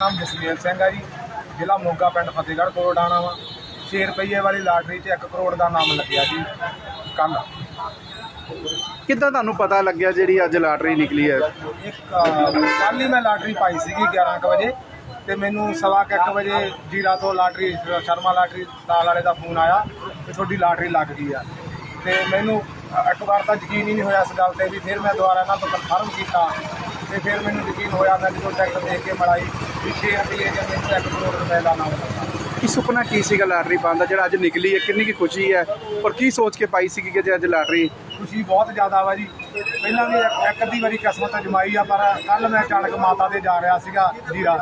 ਨਾਮ ਜਸਵੀਰ ਸਿੰਘ ਹੈ ਜੀ ਜ਼ਿਲ੍ਹਾ ਮੋਗਾ ਪਿੰਡ ਫਤਿਹਗੜ੍ਹ ਕੋਲ ਆਣਾ ਵਾ। 6 ਰੁਪਏ ਵਾਲੀ ਲਾਟਰੀ 'ਚ 1 ਕਰੋੜ ਦਾ ਨਾਮ ਲੱਗਿਆ ਜੀ ਕੱਲ ਕਿੱਦਾਂ ਤੁਹਾਨੂੰ ਪਤਾ ਲੱਗਿਆ ਜਿਹੜੀ ਅੱਜ ਲਾਟਰੀ ਨਿਕਲੀ ਹੈ? ਇੱਕ ਕੱਲ ਹੀ ਮੈਂ ਲਾਟਰੀ ਪਾਈ ਸੀਗੀ 11 ਕੁ ਵਜੇ ਤੇ ਮੈਨੂੰ ਸਵਾ ਕੁ ਇੱਕ ਵਜੇ ਜੀਰਾ ਤੋਂ ਲਾਟਰੀ ਸ਼ਰਮਾ ਲਾਟਰੀ ਨਾਲ ਵਾਲੇ ਦਾ ਫੋਨ ਆਇਆ ਕਿ ਤੁਹਾਡੀ ਲਾਟਰੀ ਲੱਗ ਗਈ ਆ। ਤੇ ਮੈਨੂੰ ਇੱਕ ਵਾਰ ਤਾਂ ਯਕੀਨ ਹੀ ਨਹੀਂ ਹੋਇਆ ਇਸ ਗੱਲ ਤੇ ਵੀ ਫਿਰ ਮੈਂ ਦੁਬਾਰਾ ਇਹਨਾਂ ਤੋਂ ਕਨਫਰਮ ਕੀਤਾ ਤੇ ਫਿਰ ਮੈਨੂੰ ਯਕੀਨ ਹੋਇਆ ਮੈਂ ਜਦੋਂ ਚੈੱਕ ਦੇਖ ਕੇ ਮੜਾਈ ਵੀ 6 ਰੁਪਏ ਜੇ ਮੈਨੂੰ 1 ਕਰੋੜ ਰੁਪਏ ਦਾ ਨਾਮ ਲੱਗਾ ਕੀ ਸੁਪਨਾ ਕੀ ਸੀਗਾ ਲਾਟਰੀ ਪਾਉਣ ਦਾ? ਜਿਹੜਾ ਅੱਜ ਨਿਕਲੀ ਹੈ ਕਿੰਨੀ ਕੀ ਖੁਸ਼ੀ ਹੈ? ਔਰ ਕੀ ਸੋਚ ਕੇ ਪਾਈ ਸੀਗੀ ਕਿ ਜੇ ਅੱਜ ਲਾਟਰੀ? ਖੁਸ਼ੀ ਬਹੁਤ ਜ਼ਿਆਦਾ ਵਾ ਜੀ। ਪਹਿਲਾਂ ਵੀ ਇੱਕ ਇੱਕ ਅੱਧੀ ਵਾਰੀ ਕਿਸਮਤ ਜਮਾਈ ਆ ਪਰ ਕੱਲ ਮੈਂ ਅਚਾਨਕ ਮਾਤਾ ਦੇ ਜਾ ਰਿਹਾ ਸੀਗਾ ਜੀਰਾ।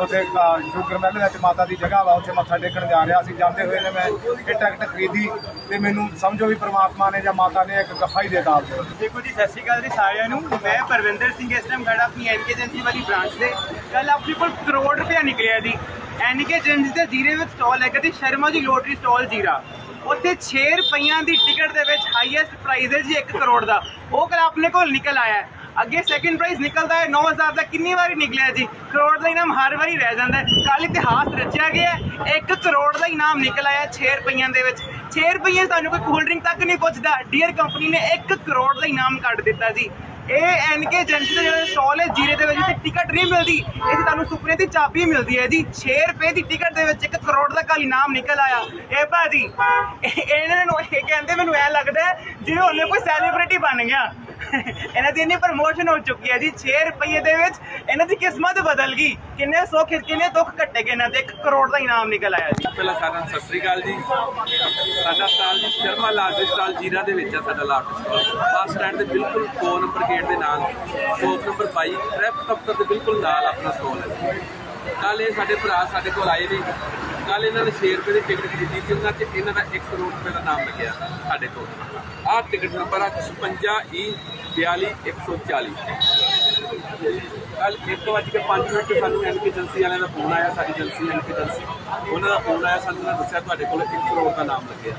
ਉੱਥੇ ਅ, ਸ਼ੂਗਰ ਮਿਲ ਵਿੱਚ ਮਾਤਾ ਦੀ ਜਗ੍ਹਾ ਵਾ ਉੱਥੇ ਮੱਥਾ ਟੇਕਣ ਜਾ ਰਿਹਾ ਸੀ। ਜਾਂਦੇ ਹੋਏ ਨੇ ਮੈਂ ਇਹ ਟਿਕਟ ਖਰੀਦੀ ਤੇ ਮੈਨੂੰ ਸਮਝੋ ਵੀ ਪ੍ਰਮਾਤਮਾ ਨੇ ਜਾਂ ਮਾਤਾ ਨੇ ਇੱਕ ਗੱਫਾ ਹੀ ਦੇਤਾ। ਆਪਦੇ ਦੇਖੋ ਜੀ ਸਤਿ ਸ਼੍ਰੀ ਅਕਾਲ ਜੀ ਸਾਰਿਆਂ ਨੂੰ। ਮੈਂ ਪਰਵਿੰਦਰ ਸਿੰਘ ਇਸ ਟਾਈਮ ਖੜਾ ਆਪਣੀ ਐਨਕੇ ਏਜੰਸੀ ਵਾਲੀ ਬ੍ਰਾਂਚ ਤੇ ਕੱਲ ਆਪਣੇ ਕੋਲ ਕਰੋੜ ਰੁਪਇਆ ਨਿਕਲਿਆ ਜੀ। ਐਨਕੇ ਏਜੰਸੀ ਦੇ ਜੀਰੇ ਵਿੱਚ ਸਟਾਲ ਹੈਗਾ ਜੀ ਸ਼ਰਮਾ ਜੀ ਲੋਟਰੀ ਸਟਾਲ ਜੀਰਾ। ਉੱਥੇ 6 ਰੁਪਈਆਂ ਦੀ ਟਿਕਟ ਦੇ ਵਿੱਚ ਹਾਈਐਸਟ ਪ੍ਰਾਈਜ਼ ਹੈ ਜੀ 1 ਕਰੋੜ ਦਾ। ਉਹ ਕੱਲ ਆਪਣੇ ਕੋਲ ਨਿਕਲ ਆਇਆ ਹੈ। ਅੱਗੇ ਸੈਕਿੰਡ ਪ੍ਰਾਈਜ਼ ਨਿਕਲਦਾ ਹੈ 9000 ਦਾ ਕਿੰਨੀ ਵਾਰੀ ਨਿਕਲਿਆ ਜੀ? ਕਰੋੜ ਦਾ ਇਨਾਮ ਹਰ ਵਾਰੀ ਰਹਿ ਜਾਂਦਾ ਹੈ। ਕੱਲ ਇਤਿਹਾਸ ਰਚਿਆ ਗਿਆ ਹੈ 1 ਕਰੋੜ ਦਾ ਇਨਾਮ ਨਿਕਲ ਆਇਆ 6 ਰੁਪਈਆਂ ਦੇ ਵਿੱਚ। 6 ਰੁਪਈਏ ਤੁਹਾਨੂੰ ਕੋਈ ਕੋਲਡ ਡਰਿੰਕ ਤੱਕ ਨਹੀਂ ਪੁੱਛਦਾ। ਡੀਅਰ ਕੰਪਨੀ ਨੇ 1 ਕਰੋੜ ਦਾ ਇਨਾਮ ਕੱਢ ਦਿੱਤਾ ਜੀ। ਇਹ ਐਨਕੇ ਏਜੰਸੀ ਦਾ ਜਿਹੜਾ ਸਟਾਲ ਹੈ ਜੀਰੇ ਦੇ ਵਿੱਚ ਤੇ ਟਿਕਟ ਨਹੀਂ ਮਿਲਦੀ। ਇਹ ਤੁਹਾਨੂੰ ਸੁਪਨੇ ਦੀ ਚਾਬੀ ਮਿਲਦੀ ਹੈ ਜੀ। 6 ਰੁਪਏ ਦੀ ਟਿਕਟ ਦੇ ਵਿੱਚ 1 ਕਰੋੜ ਦਾ ਕੱਲ ਇਨਾਮ ਨਿਕਲ ਆਇਆ। ਇਹ ਭਾਜੀ, ਇਹਨਾਂ ਨੂੰ ਇਹ ਕਹਿੰਦੇ ਮੈਨੂੰ ਐ ਲੱਗਦਾ ਜਿਵੇਂ ਉਹਨੇ ਕੋਈ ਸੈਲੀਬ੍ਰਿਟੀ ਬਣ ਗਿਆ। ਇਹਨਾਂ ਦੀ ਇੰਨੀ ਪ੍ਰਮੋਸ਼ਨ ਹੋ ਚੁੱਕੀ ਹੈ ਜੀ। 6 ਰੁਪਏ ਦੇ ਵਿੱਚ ਇਹਨਾਂ ਦੀ ਕਿਸਮਤ ਬਦਲ ਗਈ। ਕਿੰਨੇ ਸੁੱਖ, ਕਿੰਨੇ ਦੁੱਖ ਕੱਟੇ ਗਏ ਇਹਨਾਂ ਦੇ। 1 ਕਰੋੜ ਦਾ ਇਨਾਮ ਨਿਕਲ ਆਇਆ ਜੀ। ਪਹਿਲਾਂ ਸਾਰਿਆਂ ਨੂੰ ਸਤਿ ਸ੍ਰੀ ਅਕਾਲ ਜੀ। ਸ਼ਰਮਾ ਲਾਟਰੀ ਸਟਾਲ ਜੀਰਾ ਦੇ ਵਿੱਚ ਆ ਸਾਡਾ ਲਾਟਰੀ ਸਟਾਲ। ਬੱਸ ਸਟੈਂਡ ਦੇ ਬਿਲਕੁਲ 2 ਨੰਬਰ ਗੇਟ ਦੇ ਨਾਲ ਸ਼ੋਪ ਨੰਬਰ 22 ਟ੍ਰੈਫਿਕ ਦਫ਼ਤਰ ਦੇ ਬਿਲਕੁਲ ਨਾਲ ਆਪਣਾ ਸਟਾਲ ਹੈ। ਕੱਲ ਇਹ ਸਾਡੇ ਭਰਾ ਸਾਡੇ ਕੋਲ ਆਏ ਨੇ ਕੱਲ ਇਹਨਾਂ ਨੇ 6 ਰੁਪਏ ਦੀ ਟਿਕਟ ਖਰੀਦੀ ਸੀ, ਉਹਨਾਂ 'ਚ ਇਹਨਾਂ ਦਾ 1 ਕਰੋੜ ਰੁਪਏ ਦਾ ਨਾਮ ਲੱਗਿਆ ਸਾਡੇ ਕੋਲ। ਆਹ ਟਿਕਟ ਨੰਬਰ ਆ 56 ਈ 42 140 ਕੱਲ 1 ਵਜੇ ਕੇ 5 ਮਿੰਟ ਤੇ ਸਾਨੂੰ ਐਨਕੇ ਏਜੰਸੀ ਵਾਲਿਆਂ ਦਾ ਫੋਨ ਆਇਆ, ਸਾਡੀ ਏਜੰਸੀ ਐਨਕੇ ਏਜੰਸੀ, ਉਹਨਾਂ ਦਾ ਫੋਨ ਆਇਆ, ਸਾਨੂੰ ਉਹਨਾਂ ਦੱਸਿਆ ਤੁਹਾਡੇ ਕੋਲ 1 ਕਰੋੜ ਦਾ ਨਾਮ ਲੱਗਿਆ।